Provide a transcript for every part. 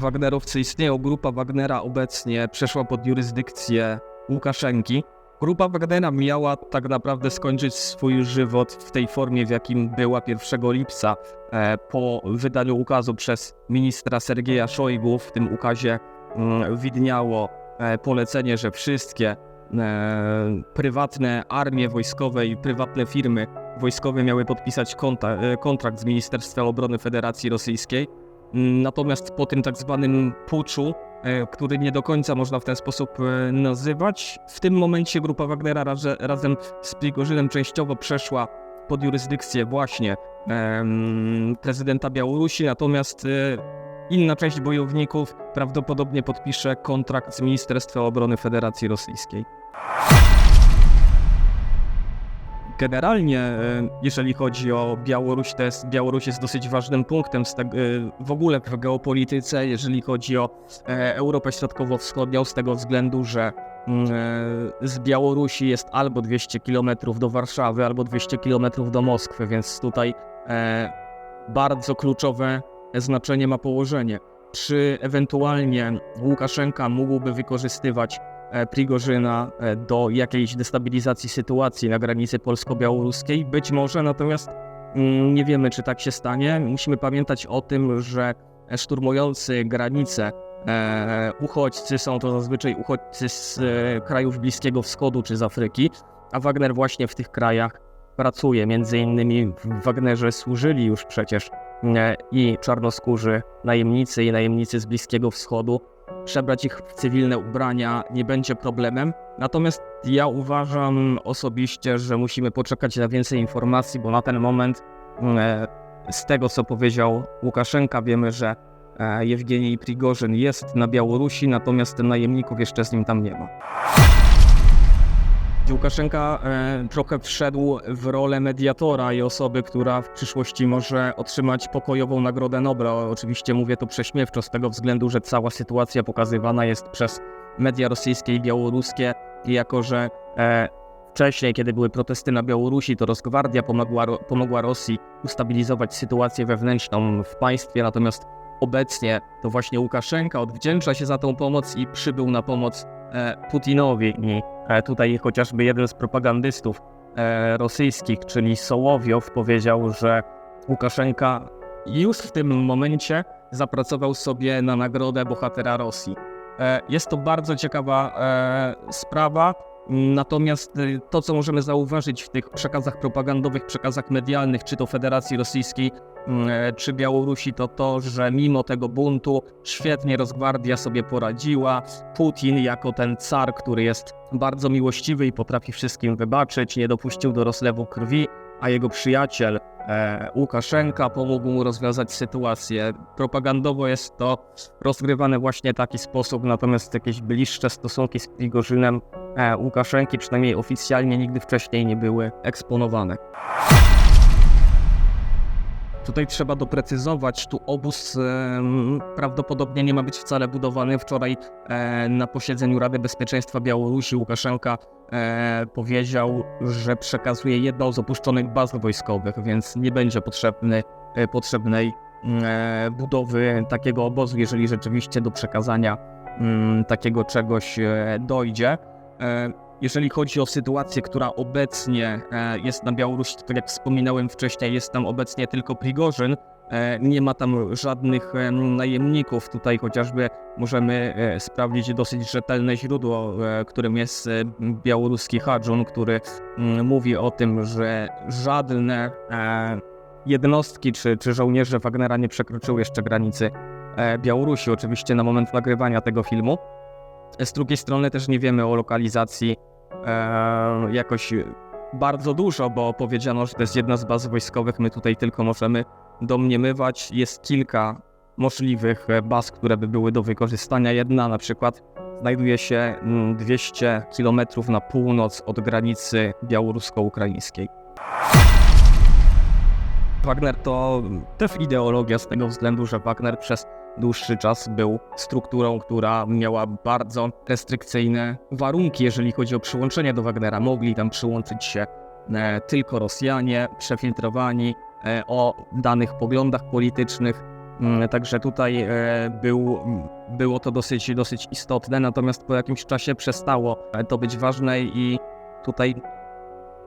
Wagnerowcy istnieją. Grupa Wagnera obecnie przeszła pod jurysdykcję Łukaszenki. Grupa Wagnera miała tak naprawdę skończyć swój żywot w tej formie, w jakim była 1 lipca e, po wydaniu ukazu przez ministra Sergieja Szojgu. W tym ukazie mm, widniało e, polecenie, że wszystkie e, prywatne armie wojskowe i prywatne firmy wojskowe miały podpisać kontrakt z Ministerstwem Obrony Federacji Rosyjskiej. Mm, Natomiast po tym tak zwanym puczu, e, który nie do końca można w ten sposób e, nazywać, w tym momencie grupa Wagnera raze, razem z Prigorzynem częściowo przeszła pod jurysdykcję właśnie prezydenta Białorusi, natomiast e, inna część bojowników prawdopodobnie podpisze kontrakt z Ministerstwem Obrony Federacji Rosyjskiej. Generalnie, e, jeżeli chodzi o Białoruś, to jest, Białoruś jest dosyć ważnym punktem e, w ogóle w geopolityce, jeżeli chodzi o e, Europę Środkowo-Wschodnią, z tego względu, że mm, z Białorusi jest albo 200 km do Warszawy, albo 200 km do Moskwy, więc tutaj bardzo kluczowe znaczenie ma położenie. Czy ewentualnie Łukaszenka mógłby wykorzystywać Prigorzyna e, do jakiejś destabilizacji sytuacji na granicy polsko-białoruskiej? Być może, natomiast mm, nie wiemy, czy tak się stanie. Musimy pamiętać o tym, że szturmujący granice e, uchodźcy są to zazwyczaj uchodźcy z e, krajów Bliskiego Wschodu czy z Afryki, a Wagner właśnie w tych krajach pracuje. Między innymi w Wagnerze służyli już przecież e, i czarnoskórzy najemnicy i najemnicy z Bliskiego Wschodu. Przebrać ich w cywilne ubrania nie będzie problemem. Natomiast ja uważam osobiście, że musimy poczekać na więcej informacji, bo na ten moment e, z tego, co powiedział Łukaszenka, wiemy, że e, Jewgenij Prigorzyn jest na Białorusi, natomiast najemników jeszcze z nim tam nie ma. Łukaszenka e, trochę wszedł w rolę mediatora i osoby, która w przyszłości może otrzymać pokojową Nagrodę Nobla. Oczywiście mówię to prześmiewczo z tego względu, że cała sytuacja pokazywana jest przez media rosyjskie i białoruskie i jako, że e, wcześniej, kiedy były protesty na Białorusi, to Rosgwardia pomogła, pomogła Rosji ustabilizować sytuację wewnętrzną w państwie, natomiast obecnie to właśnie Łukaszenka odwdzięcza się za tą pomoc i przybył na pomoc e, Putinowi Tutaj chociażby jeden z propagandystów e, rosyjskich, czyli Sołowiow, powiedział, że Łukaszenka już w tym momencie zapracował sobie na nagrodę bohatera Rosji. E, Jest to bardzo ciekawa e, sprawa, natomiast e, to, co możemy zauważyć w tych przekazach propagandowych, przekazach medialnych, czy to Federacji Rosyjskiej, m, e, czy Białorusi, to to, że mimo tego buntu świetnie Rosgwardia sobie poradziła, Putin jako ten car, który jest bardzo miłościwy i potrafi wszystkim wybaczyć, nie dopuścił do rozlewu krwi, a jego przyjaciel e, Łukaszenka pomógł mu rozwiązać sytuację. Propagandowo jest to rozgrywane właśnie w taki sposób, natomiast jakieś bliższe stosunki z Prigorzynem e, Łukaszenki, przynajmniej oficjalnie, nigdy wcześniej nie były eksponowane. Tutaj trzeba doprecyzować, tu obóz em, prawdopodobnie nie ma być wcale budowany. Wczoraj e, na posiedzeniu Rady Bezpieczeństwa Białorusi Łukaszenka e, powiedział, że przekazuje jedną z opuszczonych baz wojskowych, więc nie będzie potrzebny, e, potrzebnej e, budowy takiego obozu, jeżeli rzeczywiście do przekazania mm, takiego czegoś e, dojdzie. E, jeżeli chodzi o sytuację, która obecnie e, jest na Białorusi, to tak jak wspominałem wcześniej, jest tam obecnie tylko Prigorzyn. E, Nie ma tam żadnych e, najemników. Tutaj chociażby możemy e, sprawdzić dosyć rzetelne źródło, którym jest białoruski Hadżun, który mm, mówi o tym, że żadne jednostki czy, czy żołnierze Wagnera nie przekroczyły jeszcze granicy Białorusi, oczywiście na moment nagrywania tego filmu. Z drugiej strony też nie wiemy o lokalizacji jakoś bardzo dużo, bo powiedziano, że to jest jedna z baz wojskowych. My tutaj tylko możemy domniemywać. Jest kilka możliwych e, baz, które by były do wykorzystania. Jedna na przykład znajduje się mm, 200 km na północ od granicy białorusko-ukraińskiej. Wagner to też ideologia z tego względu, że Wagner przez dłuższy czas był strukturą, która miała bardzo restrykcyjne warunki, jeżeli chodzi o przyłączenie do Wagnera. Mogli tam przyłączyć się e, tylko Rosjanie, przefiltrowani, o danych poglądach politycznych. Mm, Także tutaj e, był, było to dosyć, dosyć istotne, natomiast po jakimś czasie przestało e, to być ważne i tutaj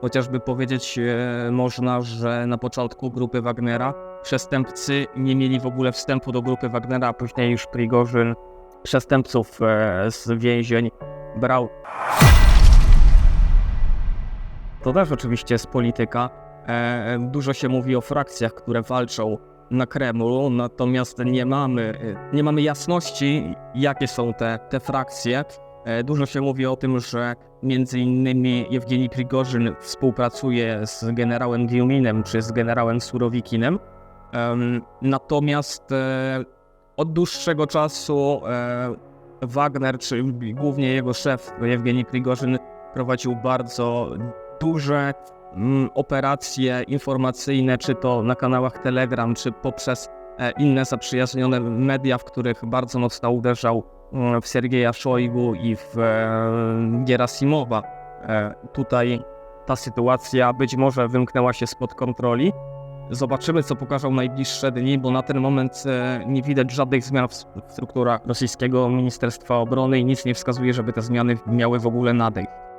chociażby powiedzieć e, można, że na początku grupy Wagnera przestępcy nie mieli w ogóle wstępu do grupy Wagnera, a później już Prigorzyn przestępców e, z więzień brał. To też oczywiście jest polityka. E, Dużo się mówi o frakcjach, które walczą na Kremlu, natomiast nie mamy, nie mamy jasności, jakie są te, te frakcje. E, Dużo się mówi o tym, że między innymi Jewgeni Prigorzyn współpracuje z generałem Diuminem czy z generałem Surowikinem. Em, Natomiast e, od dłuższego czasu e, Wagner, czy głównie jego szef Jewgeni Prigorzyn prowadził bardzo duże operacje informacyjne, czy to na kanałach Telegram, czy poprzez e, inne zaprzyjaźnione media, w których bardzo mocno uderzał w Sergeja Szojgu i w e, Gerasimowa. E, Tutaj ta sytuacja być może wymknęła się spod kontroli. Zobaczymy, co pokażą najbliższe dni, bo na ten moment nie widać żadnych zmian w strukturach rosyjskiego Ministerstwa Obrony i nic nie wskazuje, żeby te zmiany miały w ogóle nadejść.